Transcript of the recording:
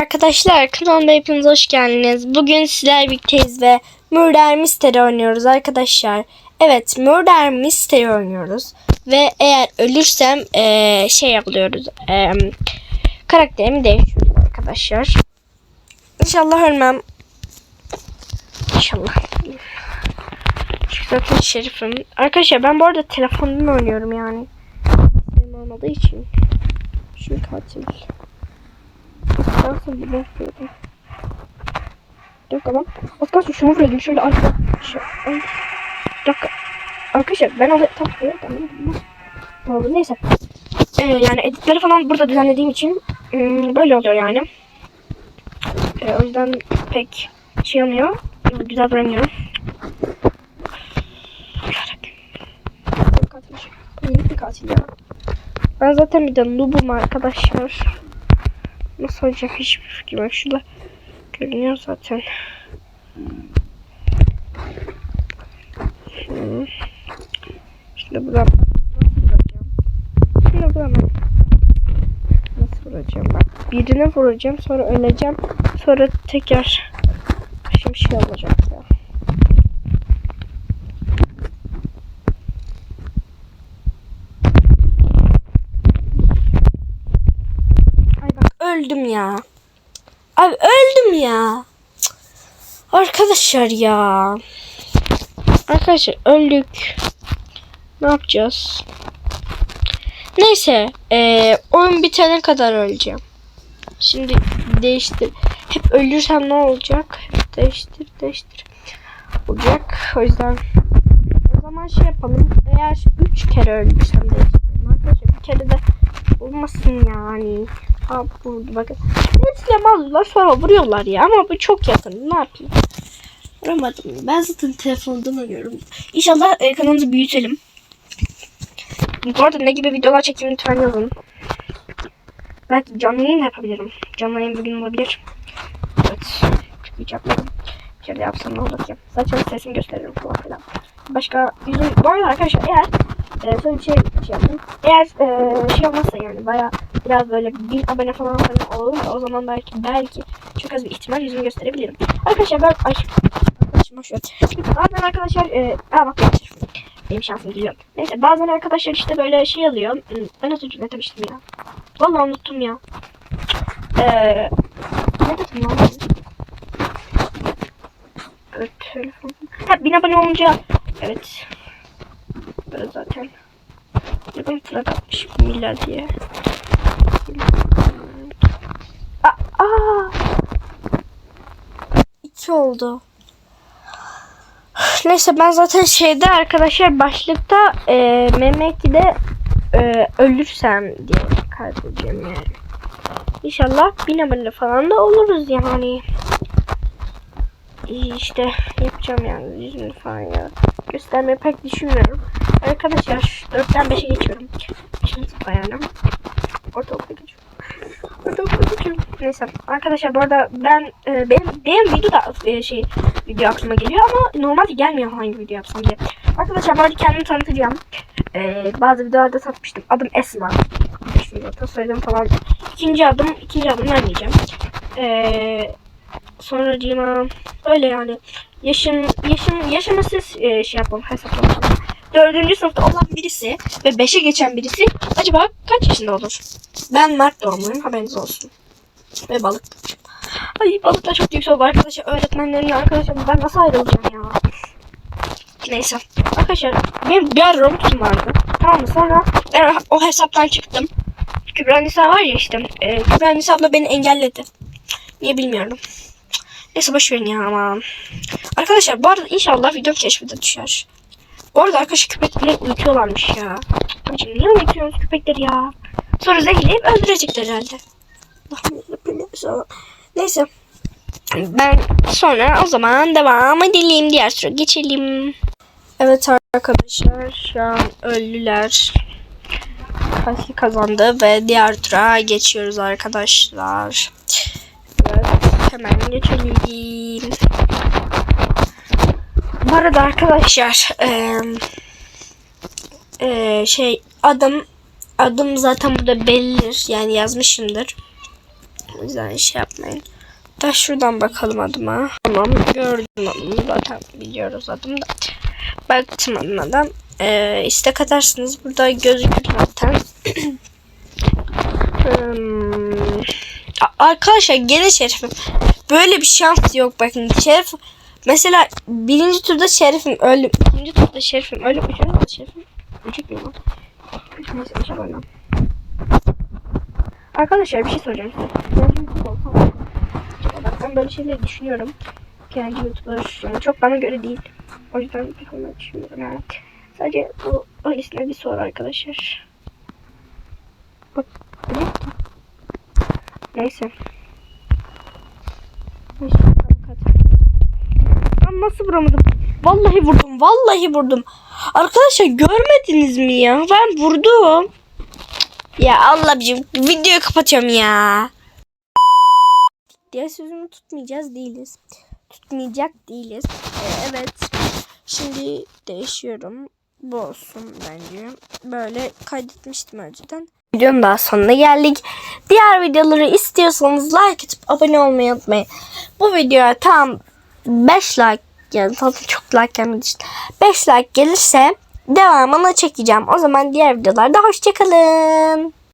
Arkadaşlar kanalıma hepiniz hoş geldiniz. Bugün sizler birlikteyiz ve Murder Mystery oynuyoruz arkadaşlar. Evet Murder Mystery oynuyoruz. Ve eğer ölürsem eee, şey yapıyoruz. eee, karakterimi değiştiriyoruz arkadaşlar. İnşallah ölmem. İnşallah. Çünkü zaten şerifim. Arkadaşlar ben bu arada telefonumla oynuyorum yani. Benim olmadığı için. Şimdi katil. Nasıl bakıyorum. Bir dakika lan. Az şunu vurayım. Şöyle arka. Şu, ay. Bir dakika. Arkadaşlar ben evet, tamam. Ne oldu neyse. Ee, yani editleri falan burada düzenlediğim için böyle oluyor yani. Ee, o yüzden pek şey olmuyor. Güzel duramıyorum. Katil ya. Ben zaten bir de noob'um arkadaşlar. Nasıl olacak hiçbir fikrim yok. Şurada görünüyor zaten. Hmm. Şimdi buradan nasıl vuracağım? Şimdi buradan nasıl vuracağım bak. Birine vuracağım sonra öleceğim. Sonra tekrar şimdi şey olacak ya. Ay bak öldüm ya. Abi öldüm ya. Arkadaşlar ya. Arkadaşlar öldük. Ne yapacağız? Neyse. eee oyun bitene kadar öleceğim. Şimdi değiştir. Hep ölürsem ne olacak? Değiştir değiştir. Olacak. O yüzden o zaman şey yapalım. Eğer 3 kere öldürsem değiştirelim. Arkadaşlar bir kere de olmasın yani. Ha vurdu bakın. Hepsine aldılar sonra vuruyorlar ya ama bu çok yakın. Ne yapayım? Vuramadım. Ben zaten telefondan oynuyorum. İnşallah e, kanalımızı büyütelim. Bu arada ne gibi videolar çekeyim lütfen yazın. Belki canlı yayın yapabilirim. Canlı yayın bugün olabilir. Evet. Kere de yapsam ne olur ki? Zaten sesimi gösteririm falan filan. Başka yüzüm... Bu arada arkadaşlar eğer e, şöyle bir şey, şey yaptım. Eğer e, şey olmazsa yani baya biraz böyle bin abone falan falan olur o zaman belki belki çok az bir ihtimal yüzümü gösterebilirim. Arkadaşlar ben ay arkadaşım boş ver. Bazen arkadaşlar e, aa bak benim, şansım geliyor. Neyse bazen arkadaşlar işte böyle şey alıyor. Ben nasıl ne demiştim ya? Vallahi unuttum ya. Eee ne dedim lan? ben? Evet telefon. Ha bin abone olunca evet. Böyle zaten. Neden fırat atmış milyar diye. Aa, aa. İki oldu. Neyse ben zaten şeyde arkadaşlar başlıkta e, Mehmet'de e, ölürsem diye kaydedeceğim yani. İnşallah bin abone falan da oluruz yani. İşte yapacağım yani yüzümü falan ya. Göstermeyi pek düşünmüyorum. Arkadaşlar 4'ten 5'e geçiyorum. Şimdi sınıfa yani. Ortaokula geçiyorum. Ortaokula geçiyorum. Neyse arkadaşlar bu arada ben e, benim, benim video da e, şey video aklıma geliyor ama normalde gelmiyor hangi video yapsam diye. Arkadaşlar bu arada kendimi tanıtacağım. E, bazı videolarda tanıtmıştım. Adım Esma. Şimdi zaten falan. İkinci adım, ikinci adım vermeyeceğim. Eee sonracığıma öyle yani yaşım yaşım yaşımı siz e, şey yapalım hesaplamışsınız. Dördüncü sınıfta olan birisi ve beşe geçen birisi acaba kaç yaşında olur? Ben Mart doğumluyum haberiniz olsun. Ve balık. Ay balıklar çok yüksek oldu arkadaşlar. Öğretmenlerimle arkadaşlar ben nasıl ayrılacağım ya? Neyse. Arkadaşlar benim bir ara Robux'um vardı. Tamam mı? Sonra ben o hesaptan çıktım. Kübra Nisa var ya işte. E, Kübra Nisa abla beni engelledi. Niye bilmiyorum. Neyse boş verin ya aman. Arkadaşlar bu arada inşallah video keşfete düşer. Bu arada arkadaşlar köpekleri uyutuyorlarmış ya. Abicim niye uyutuyorsunuz köpekleri ya? Sonra zehirleyip öldürecekler herhalde. Allah'ım inşallah. Neyse. Ben sonra o zaman devam edelim. Diğer sıra geçelim. Evet arkadaşlar şu an öldüler. Fatih kazandı ve diğer tura geçiyoruz arkadaşlar. Evet, hemen geçelim. Bu arada arkadaşlar eee eee, şey adım adım zaten burada bellidir yani yazmışımdır. O yüzden şey yapmayın. Da şuradan bakalım adıma. Tamam gördüm adımı zaten biliyoruz adımı da. Baktım adımadan. Ee, istek atarsınız. Burada gözükür zaten. Hmm. Arkadaşlar gene şerifim. Böyle bir şans yok bakın. Şerif mesela birinci turda şerifim öldüm. ikinci turda şerifim öldüm. Üçüncü turda şerifim. Üçüncü turda. Neyse inşallah. Arkadaşlar bir şey soracağım size. Ben böyle şeyleri düşünüyorum. Kendi YouTuber yani çok bana göre değil. O yüzden pek onları düşünmüyorum yani. Sadece bu öylesine bir soru arkadaşlar. Bak ne? Neyse. Ben nasıl vuramadım? Vallahi vurdum. Vallahi vurdum. Arkadaşlar görmediniz mi ya? Ben vurdum. Ya Allah'ım videoyu kapatıyorum ya. Diğer sözümü tutmayacağız değiliz. Tutmayacak değiliz. Ee, evet. Şimdi değişiyorum. Bu olsun bence. Böyle kaydetmiştim önceden. Videonun daha sonuna geldik. Diğer videoları istiyorsanız like atıp abone olmayı unutmayın. Bu videoya tam 5 like yani zaten çok like gelmediği için 5 like gelirse devamını çekeceğim. O zaman diğer videolarda hoşçakalın.